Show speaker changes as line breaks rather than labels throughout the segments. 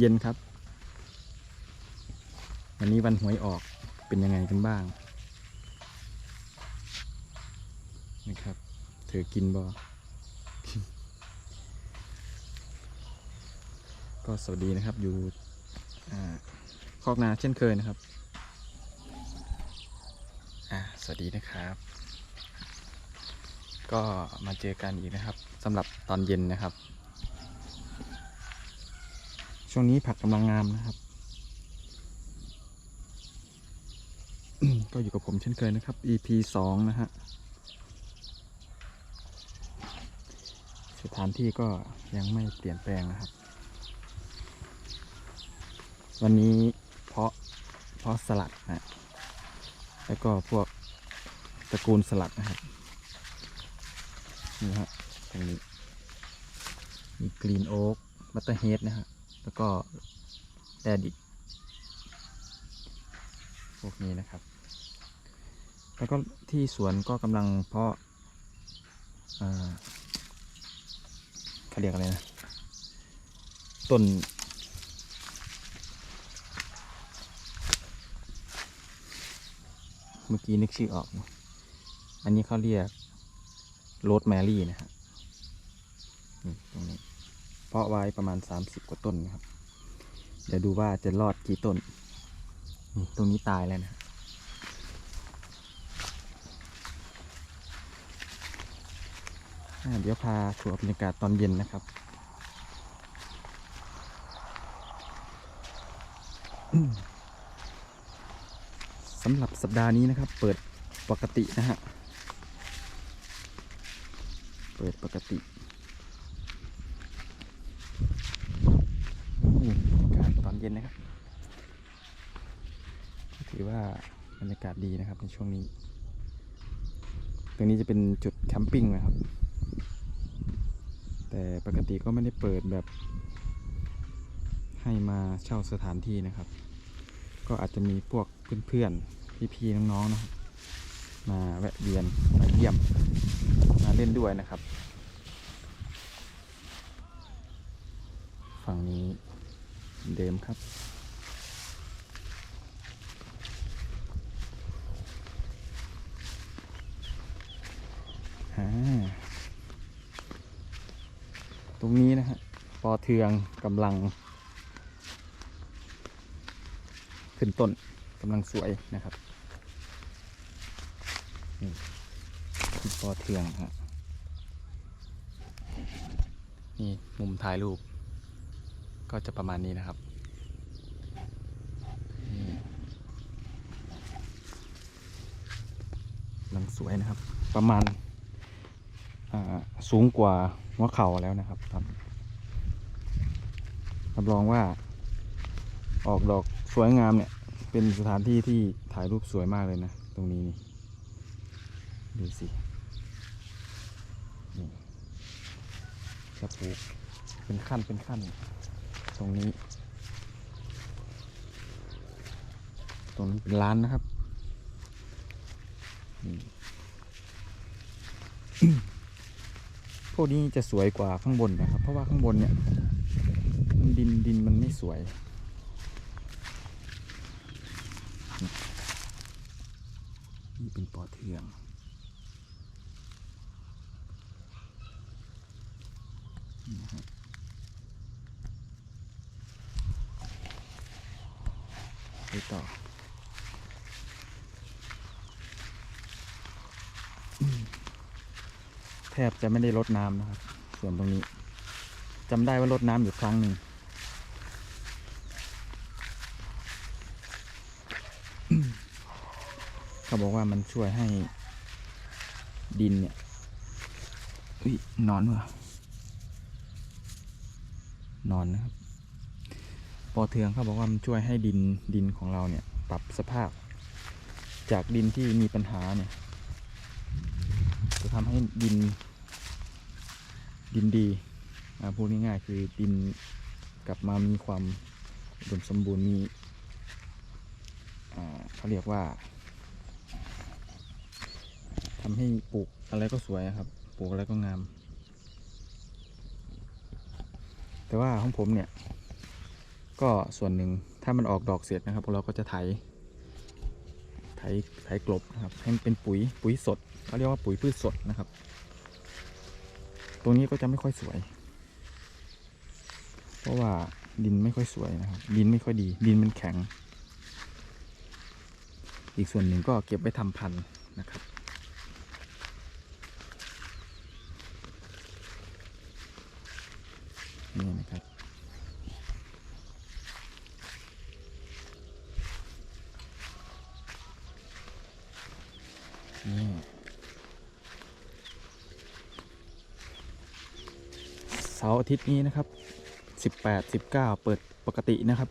เย็นครับ วันนี้วันหวยออกเป็นยังไงกันบ้างนะครับ เธอกินบ่ก็สวัสดีนะครับอยู่คอกนาเช่นเคยนะครับ สวัสดีนะครับ ก็มาเจอกันอีกนะครับสำหรับตอนเย็นนะครับ ช่วงนี้ผักกำลังงามนะครับ ก็อยู่กับผมเช่นเคยนะครับ EP สองนะฮะ สถานที่ก็ยังไม่เปลี่ยนแปลงนะครับ วันนี้เพาะเพาะสลัดนะ แล้วก็พวกตระกูลสลัดนะครับ นี่ฮะตรงนี้มีกรีนโอ๊กบัตเตอร์เฮดนะฮะ แล้วก็แดดิกพวกนี้นะครับ แล้วก็ที่สวนก็กำลังเพาะอ่าเขาเรียกอะไรนะต้นเมื่อกี้นึกชื่อออก อันนี้เขาเรียกโรสแมรี่นะฮะนี่ตรงนี้ เพาะไว้ประมาณ 30 กว่าต้นนะครับ เดี๋ยวดูว่าจะรอดกี่ต้นนี่ตรงนี้ตายแล้วนะเดี๋ยวพาทัวร์บรรยากาศตอนเย็นนะครับสำหรับสัปดาห์นี้นะครับ เปิดปกตินะฮะ เปิดปกตินี่บรรยากาศตอน เย็นนะครับ ถือว่าบรรยากาศดีนะครับในช่วงนี้ ตรงนี้จะเป็นจุดแคมปิ้งนะครับ แต่ปกติก็ไม่ได้เปิดแบบ ให้มาเช่าสถานที่นะครับ ก็อาจจะมีพวกเพื่อนๆ พี่ๆ น้องๆ นะครับ มาแวะเวียนมาเยี่ยม มาเล่นด้วยนะครับ ฝั่งนี้ เดิมครับ ตรงนี้นะฮะปอเทืองกำลัง ขึ้นต้นกำลังสวยนะครับนี่ปอเทืองฮะนี่มุมถ่ายรูป ก็จะประมาณนี้นะครับหลังสวยนะครับ ประมาณสูงกว่าหัวเข่าแล้วนะครับรับรองว่า ออกดอกสวยงามเนี่ย เป็นสถานที่ที่ถ่ายรูปสวยมากเลยนะ ตรงนี้นี่ดูสิจะปลูกเป็นขั้นเป็นขั้น ตรงนี้ ตรงนี้เป็นร้านนะครับพวกนี้จะสวยกว่าข้างบนนะครับ เพราะว่าข้างบนเนี่ยมันดินดินมันไม่สวย นี่เป็นปอเทืองนี่นะฮะไต่อแทบจะไม่ได้ลดน้ำนะครับ ส่วนตรงนี้จำได้ว่าลดน้ำอยู่ครั้งหนึ่งเขาบอกว่ามันช่วยให้ดินเนี่ยอุ้ยนอนวะนอนนะครับ ปอเทืองเขาบอกว่ามันช่วยให้ดินดินของเราเนี่ยปรับสภาพ จากดินที่มีปัญหาเนี่ยจะทำให้ดิน ดินดีพูดง่ายๆคือดินกลับมามีความอุดมสมบูรณ์มีเขาเรียกว่าทำให้ปลูกอะไรก็สวยครับ ปลูกอะไรก็งาม แต่ว่าของผมเนี่ย ก็ส่วนหนึ่งถ้ามันออกดอกเสร็จนะครับเราก็จะไถ ไถ ไถกลบนะครับ ให้มันเป็นปุ๋ย ปุ๋ยสดเขาเรียกว่าปุ๋ยพืชสดนะครับ ตรงนี้ก็จะไม่ค่อยสวย เพราะว่าดินไม่ค่อยสวยนะครับ ดินไม่ค่อยดี ดินมันแข็ง อีกส่วนหนึ่งก็เก็บไว้ทำพันธุ์นะครับนี่นะครับ นี่เสาร์อาทิตย์นี้นะครับ 18 19 เปิดปกตินะครับ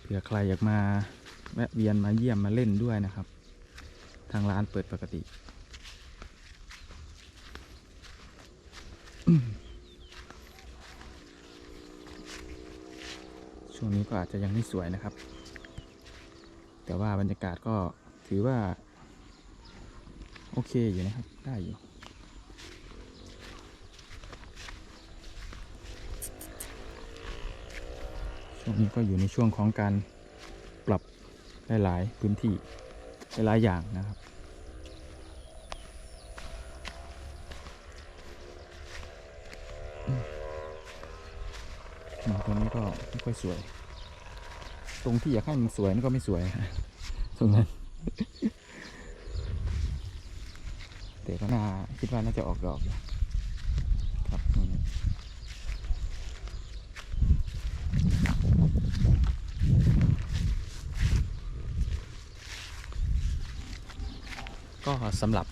เผื่อใครอยากมาแวะเวียนมาเยี่ยมมาเล่นด้วยนะครับ ทางร้านเปิดปกติช่วงนี้ก็อาจจะยังไม่สวยนะครับ แต่ว่าบรรยากาศก็ถือว่า โอเคอยู่นะครับ ได้อยู่ วนี้ก็อยู่ในช่วงของการปรับหลายๆพื้นที่หลายอย่างนะครับตรงนี้ก็ไม่ค่อยสวย ตรงที่อยากให้มันสวยนั่นก็ไม่สวยตรงนั้นแต่ก็น่าคิดว่าน่าจะออกดอกครับตรงนี้ก็ สำหรับ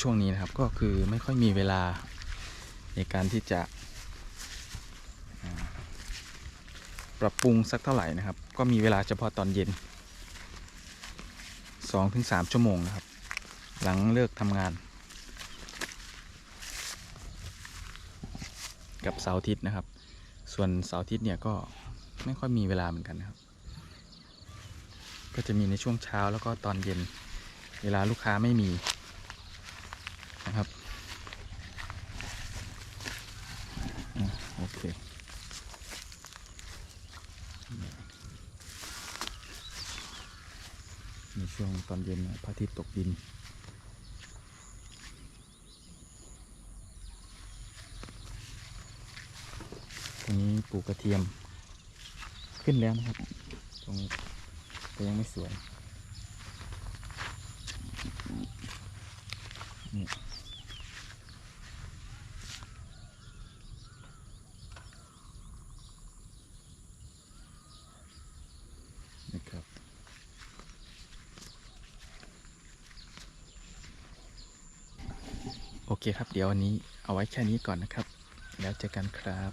ช่วงนี้นะครับก็คือไม่ค่อยมีเวลาในการที่จะปรับปรุงสักเท่าไหร่นะครับ ก็มีเวลาเฉพาะตอนเย็น 2-3 ชั่วโมงนะครับ หลังเลิกทำงาน กับเสาร์อาทิตย์นะครับ ส่วนเสาร์อาทิตย์เนี่ยก็ไม่ค่อยมีเวลาเหมือนกันนะครับ ก็จะมีในช่วงเช้าแล้วก็ตอนเย็น เวลาลูกค้าไม่มีนะครับอโอเคในช่วงตอนเย็นพระอาทิตย์ตกดินตรงนี้ปลูกกระเทียมขึ้นแล้วนะครับ ตรงแต่ยังไม่สวย นี่นะครับโอเคครับ เดี๋ยววันนี้เอาไว้แค่นี้ก่อนนะครับ แล้วเจอกันครับ